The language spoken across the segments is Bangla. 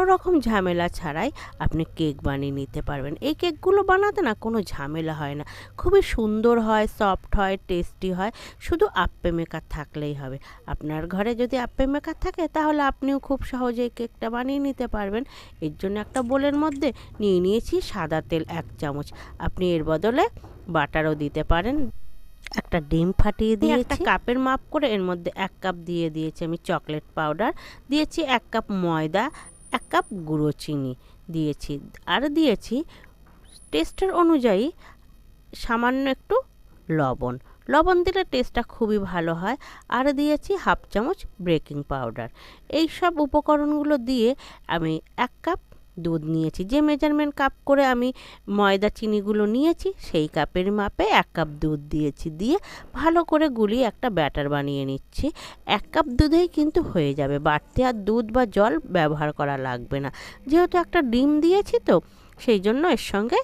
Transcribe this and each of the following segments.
কোনো রকম ঝামেলা ছাড়াই আপনি কেক বানিয়ে নিতে পারবেন। এই কেকগুলো বানাতে না কোনো ঝামেলা হয় না। খুবই সুন্দর হয় সফট হয় টেস্টি হয়। শুধু আপ্পে মেকার থাকলেই হবে। আপনার ঘরে যদি আপ্পে মেকার থাকে তাহলে আপনিও খুব সহজেই কেকটা বানিয়ে নিতে পারবেন। এর জন্য একটা বোলের মধ্যে নিয়ে নিয়েছি সাদা তেল এক চামচ। আপনি এর বদলে বাটারও দিতে পারেন। একটা ডিম ফাটিয়ে দিয়ে একটা কাপের মাপ করে এর মধ্যে এক কাপ দিয়ে দিয়েছি আমি চকলেট পাউডার। দিয়েছি এক কাপ ময়দা। এক কাপ গুঁড়ো চিনি দিয়েছি। আর দিয়েছি টেস্টের অনুযায়ী সামান্য একটু লবণ। লবণ দিলে টেস্টটা খুবই ভালো হয়। আর দিয়েছি হাফ চামচ বেকিং পাউডার এই সব উপকরণগুলো দিয়ে আমি এক কাপ দুধ নিয়েছি। যে মেজারমেন্ট কাপ করে আমি ময়দা, চিনিগুলো নিয়েছি, সেই কাপের মাপে এক কাপ দুধ দিয়েছি। দিয়ে ভালো করে গুলিয়ে একটা ব্যাটার বানিয়ে নিচ্ছি। এক কাপ দুধেই কিন্তু হয়ে যাবে। বাড়তি আর দুধ বা জল ব্যবহার করা লাগবে না। যেহেতু একটা ডিম দিয়েছি তো, সেই জন্য এর সঙ্গে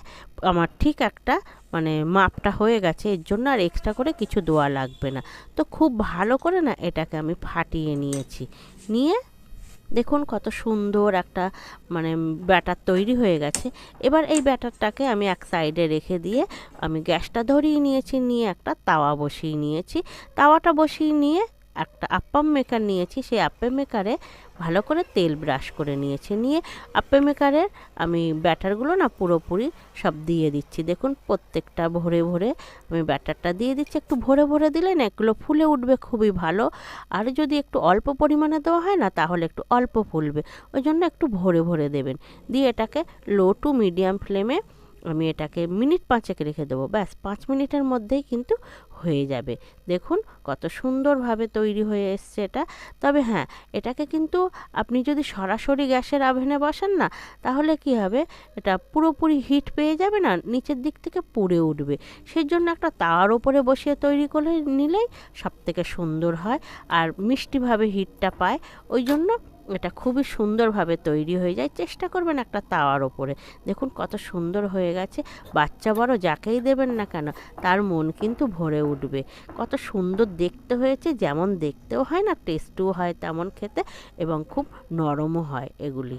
আমার ঠিক একটা মানে মাপটা হয়ে গেছে। এর জন্য আর এক্সট্রা করে কিছু দেওয়া লাগবে না। তো খুব ভালো করে না এটাকে আমি ফাটিয়ে নিয়েছি। নিয়ে দেখুন কত সুন্দর একটা মানে ব্যাটার তৈরি হয়ে গেছে। এবার এই ব্যাটারটাকে আমি এক সাইডে রেখে দিয়ে আমি গ্যাসটা ধরিয়ে নিয়েছি, নিয়ে একটা তাওয়া বসিয়ে নিয়েছি। তাওয়াটা বসিয়ে নিয়ে একটা আপ্পাম মেকার নিয়েছি, সেই আপ্পে মেকারে ভালো করে তেল ব্রাশ করে নিয়েছি। নিয়ে আপ্পে মেকারের আমি ব্যাটারগুলো না পুরোপুরি সব দিয়ে দিচ্ছি। দেখুন প্রত্যেকটা ভরে ভরে আমি ব্যাটারটা দিয়ে দিচ্ছি। একটু ভরে ভরে দিলে না এগুলো ফুলে উঠবে খুবই ভালো। আর যদি একটু অল্প পরিমাণে দেওয়া হয় না তাহলে একটু অল্প ফুলবে। ওই জন্য একটু ভরে ভরে দেবেন। দিয়ে এটাকে লো টু মিডিয়াম ফ্লেমে আমি এটাকে মিনিট পাঁচেক রেখে দেবো। ব্যাস, পাঁচ মিনিটের মধ্যেই কিন্তু হয়ে যাবে। দেখুন কত সুন্দরভাবে তৈরি হয়ে এসছে এটা। তবে হ্যাঁ এটাকে কিন্তু আপনি যদি সরাসরি গ্যাসের আভেনে বসান না, তাহলে কি হবে? এটা পুরোপুরি হিট পেয়ে যাবে না, নিচের দিক থেকে পুড়ে উঠবে। সেই জন্য একটা তাওয়ার ওপরে বসিয়ে তৈরি করে নিলেই সব থেকে সুন্দর হয় আর মিষ্টিভাবে হিটটা পায়। ওই জন্য এটা খুবই সুন্দরভাবে তৈরি হয়ে যায়। চেষ্টা করবেন একটা তাওয়ার ওপরে। দেখুন কত সুন্দর হয়ে গেছে। বাচ্চা বড় যাকেই দেবেন না কেন, তার মন কিন্তু ভরে উঠবে। কত সুন্দর দেখতে হয়েছে, যেমন দেখতেও হয় না, টেস্টও হয় তেমন খেতে এবং খুব নরমও হয় এগুলি।